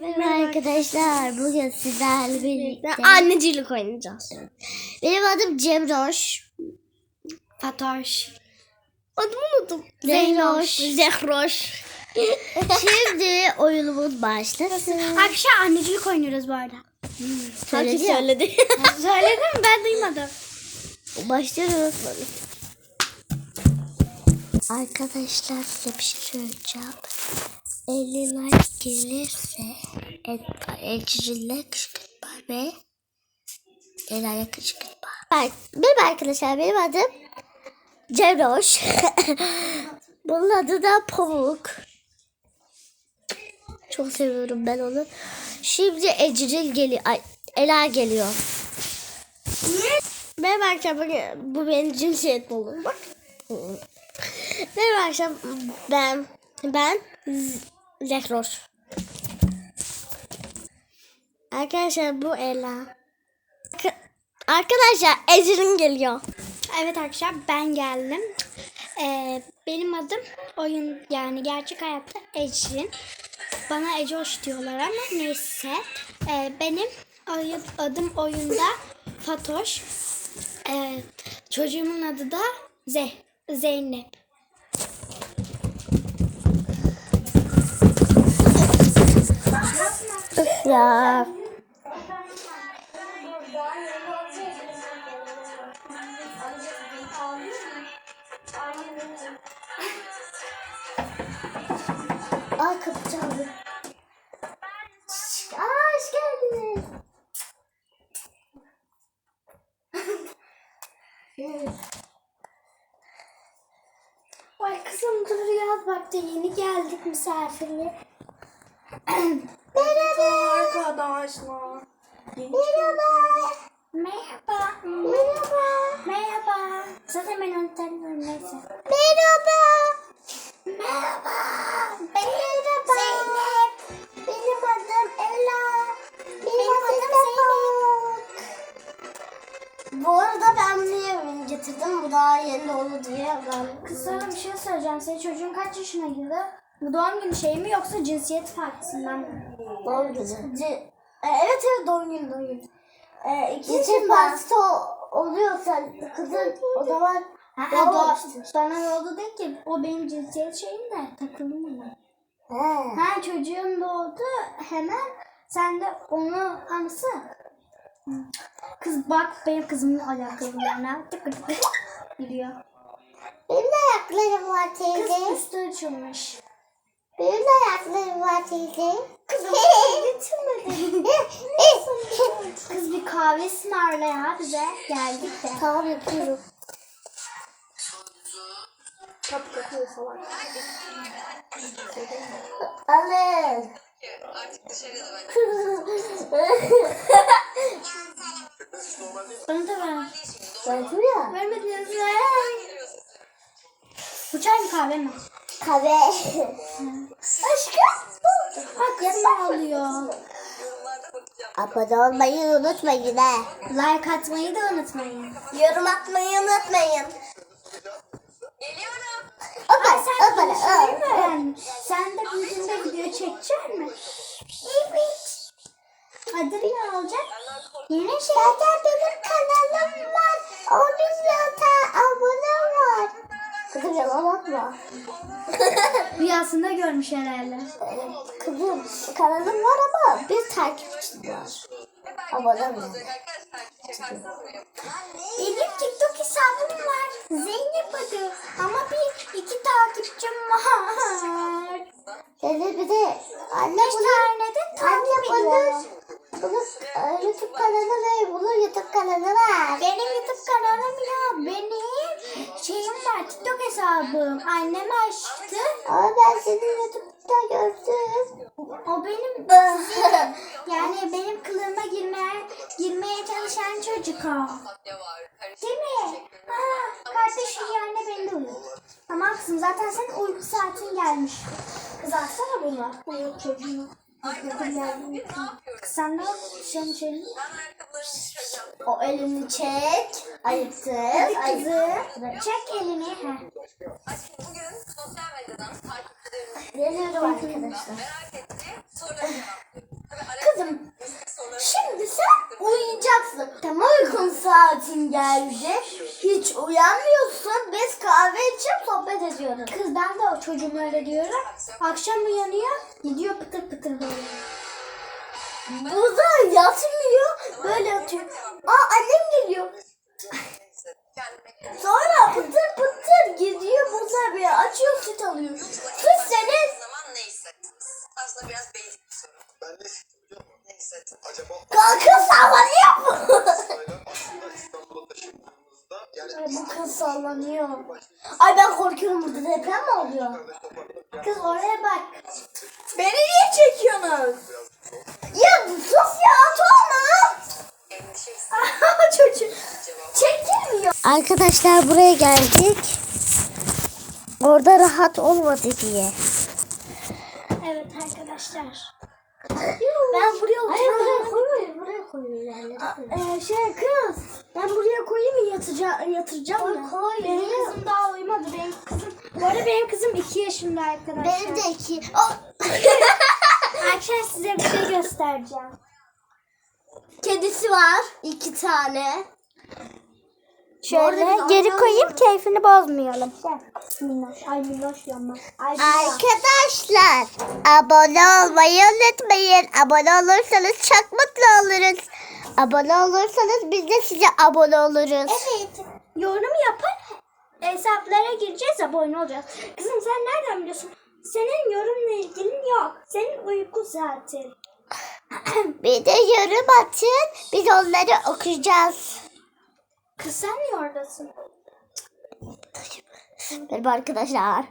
Merhaba arkadaşlar. Bugün sizlerle birlikte Annecilik oynayacağız. benim adım Cemroş. Fatoş. Adımı unuttum. Zeynoş. Zehroş. Şimdi oyunumuz başlasın. Arkadaşlar annecilik oynuyoruz bu arada. Söyledi ya. söyledi. Söyledim ben duymadım. Başlıyoruz. Arkadaşlar size bir şey söyleyeceğim. 50 like gelirse Ecrin'le kışkırtma ve Ela'ya kışkırtma. Ben, benim arkadaşlar benim adım Cemroş. Bunun adı da Pamuk. Çok seviyorum ben onu. Şimdi Ecrin geliyor. Ay, Ela geliyor. Merhaba arkadaşlar bugün bu benim cinsiyet bulun. Bak. Merhaba arkadaşlar ben ben Zehroş. Arkadaşlar bu Ela. Arka- Arkadaşlar Ecrin geliyor. Evet arkadaşlar ben geldim. Ee, benim adım oyun yani gerçek hayatta Ecrin. Bana Ecoş diyorlar ama neyse. Ee, benim adım oyunda Fatoş. Ee, çocuğumun adı da Ze Zeynep. Ya. Aa kapı çaldı. Aa hoş geldiniz. Ay kızım dur yaz vakti yeni geldik misafirliğe. Merhaba. Arkadaşlar. Merhaba. Merhaba. Merhaba. Merhaba. Zaten ben onu tanıyorum neyse. Merhaba. Merhaba. Merhaba. Zeynep. Benim adım Ela. Benim, Benim adım Zeynep. Bu arada ben bunu getirdim. Bu daha yeni oldu diye ben Kız sana bir şey söyleyeceğim. Senin çocuğun kaç yaşına girdi? Bu doğum günü şey mi yoksa cinsiyet partisinden mi? Doğum günü. E, evet evet doğum günü doğum günü. E, ikinci o- oluyorsa kızın o zaman Ha, doğ- işte. bana ne oldu değil ki. O benim cinsiyet şeyim de takıldım ona. He. Ha çocuğun doğdu hemen sen de onu anısı. Kız bak benim kızımın ayakkabılarına tıkır tıkır gidiyor. Benim de ayaklarım var Kız teyze. üstü açılmış. Benim de ayaklarım var teyze. Kızım getirmedi. Kız bir kahve ısmarla ya bize. Geldik de. tamam yapıyorum. Kapı kapıyor salak. Alın. Bana da ver. Gördün ya. Vermediniz mi? Bu çay mı kahve mi? Kahve. Aşkım. Yanıma alıyor. Abone olmayı unutmayın he. Like atmayı da unutmayın. Yorum atmayı unutmayın. Ay Hoppa, sen hoppa, konuşmayı mı öğrendin? Sen de bizimle video çekecek misin? Evet. Adı ne olacak? Yeni şey. Zaten benim kanalım var. Onun zaten. Kızım yalan atma. Rüyasında görmüş herhalde. Kızım kanalım var ama bir takipçim var. Abone mi? Benim TikTok hesabım var. Zeynep adı. Ama bir iki takipçim var. Dedi bir de anne Beş bunu tane de anne takip bunu bunun e, YouTube kanalı ve bunun YouTube kanalı var. Benim YouTube kanalım ya. Benim şeyim var. TikTok hesabım. Annem açtı. Ama ben senin YouTube'da gördüm. O benim yani benim kılığıma girmeye girmeye çalışan çocuk o. Değil mi? Aa, kardeşim yani beni de uyut. Tamam kızım zaten senin uyku saatin gelmiş. Kız alsana bunu. Uyut çocuğunu. Uykum geldi. Kız sen ne yapıyorsun? O elini çek. Ayıpsız, acı. Çek elini. Bugün sosyal medyadan takipçilerimiz Deniyorum arkadaşlar. merak ettiği soruları Kızım, Şimdi sen uyuyacaksın. Tam uykun saatin geldi. Hiç uyanmıyorsun. Biz kahve içip sohbet ediyoruz. Kız ben de o çocuğumlara diyorum. Akşam uyanıyor. Gidiyor pıtır pıtır böyle. Burada yatmıyor. Böyle atıyor. Aa annem geliyor. Sonra pıtır pıtır gidiyor buza bir açıyor süt alıyor. Süt senin. zaman ne hissettiniz? Aslında biraz basic bir soru. Ben ne hissettim biliyor musun? Ne hissettiniz? Acaba Kanka sallanıyor mu? aslında İstanbul'a taşındığımızda yani Ay bu kız sallanıyor. Ay ben korkuyorum burada deprem mi oluyor? Kız oraya bak. Beni niye çekiyorsunuz? Ya sus ya. Endişe Çocuk. Arkadaşlar buraya geldik. Orada rahat olmadı diye. Evet arkadaşlar. Ben buraya Hayır buraya koymayın. Buraya koyun. Ee, şey kız. Ben buraya koyayım mı yatacağım, yatıracağım Koy da. koy. Benim kızım daha uyumadı. Benim kızım. Bu arada benim kızım 2 yaşında arkadaşlar. Benim de iki. Oh. Arkadaşlar size bir şey göstereceğim. Kedisi var. iki tane. Şöyle geri koyayım keyfini bozmayalım. Arkadaşlar abone olmayı unutmayın. Abone olursanız çok mutlu oluruz. Abone olursanız biz de size abone oluruz. Evet. Yorum yapın. Hesaplara gireceğiz abone olacağız. Kızım sen nereden biliyorsun? Senin yorumla ilgili yok. Senin uyku zaten. Bir de yorum atın. Biz onları okuyacağız. Kız sen niye oradasın? Merhaba arkadaşlar.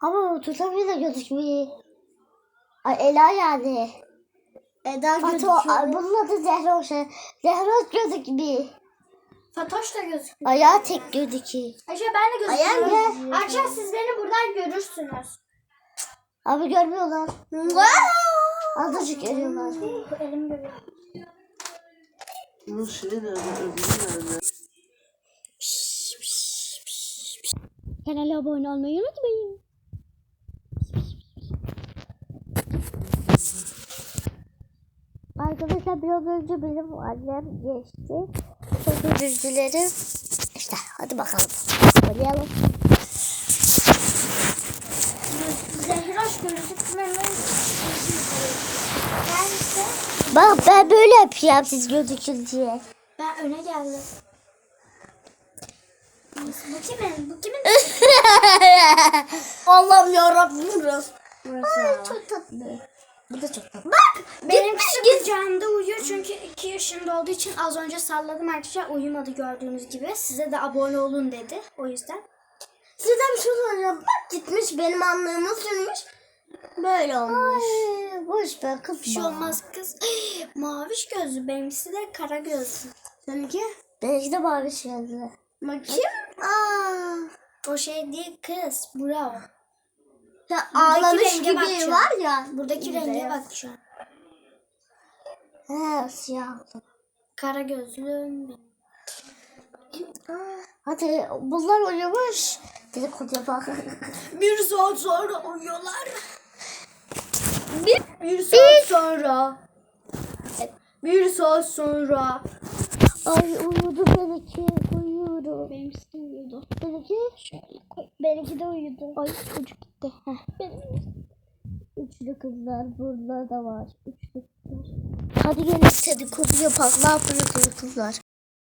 Ama tutamıyor da gözükmüyor. Ay Ela yani. Eda gözüküyor. Ay, bunun adı Zehroş. Zehroş gözükmüyor. Fatoş da gözüküyor. Ayağı tek gözüküyor. Ayşe ben de Ayağım gözüküyorum. ne? Arkadaşlar siz beni buradan görürsünüz. Abi görmüyorlar. Azıcık görüyorlar. Bu elim görüyor. Bunun şeyi nerede? Öbürü nerede? Kanala abone olmayı unutmayın. Arkadaşlar biraz önce benim annem geçti. Çok özür dilerim. İşte hadi bakalım. Oynayalım. Zehroş Bak ben böyle yapacağım siz gözükün diye. ben öne geldim. Bu kimin? Bu kimin? Allah'ım yarabbim burası. Ay çok tatlı. Bu da çok tatlı. Bak Benim kucağımda uyuyor çünkü 2 yaşında olduğu için az önce salladım arkadaşlar uyumadı gördüğünüz gibi. Size de abone olun dedi o yüzden. Sizden bir şey soracağım. Bak gitmiş benim anlığımı sürmüş. Böyle olmuş. Ay, boş ver kız. Bir şey olmaz kız. Maviş gözlü benimkisi de kara gözlü. Seninki? Benimki de mavi gözlü. Bakayım. O şey değil kız. Bravo. Ya ağlamış gibi var ya. Buradaki renge bak şu an. He siyah. Kara gözlü. Hadi bunlar uyumuş. Dedikoduya bak. Bir saat sonra uyuyorlar. Bir, bir saat sonra. Bir saat sonra. Ay uyudu benimki. Uyudu. Benimkisi uyudu. Benimki? Benimki de uyudu. Ay çocuk gitti. Heh. Üçlü kızlar burada da var. Üçlü kızlar. Hadi gelin dedikodu yapalım. Ne yapıyorsunuz kızlar?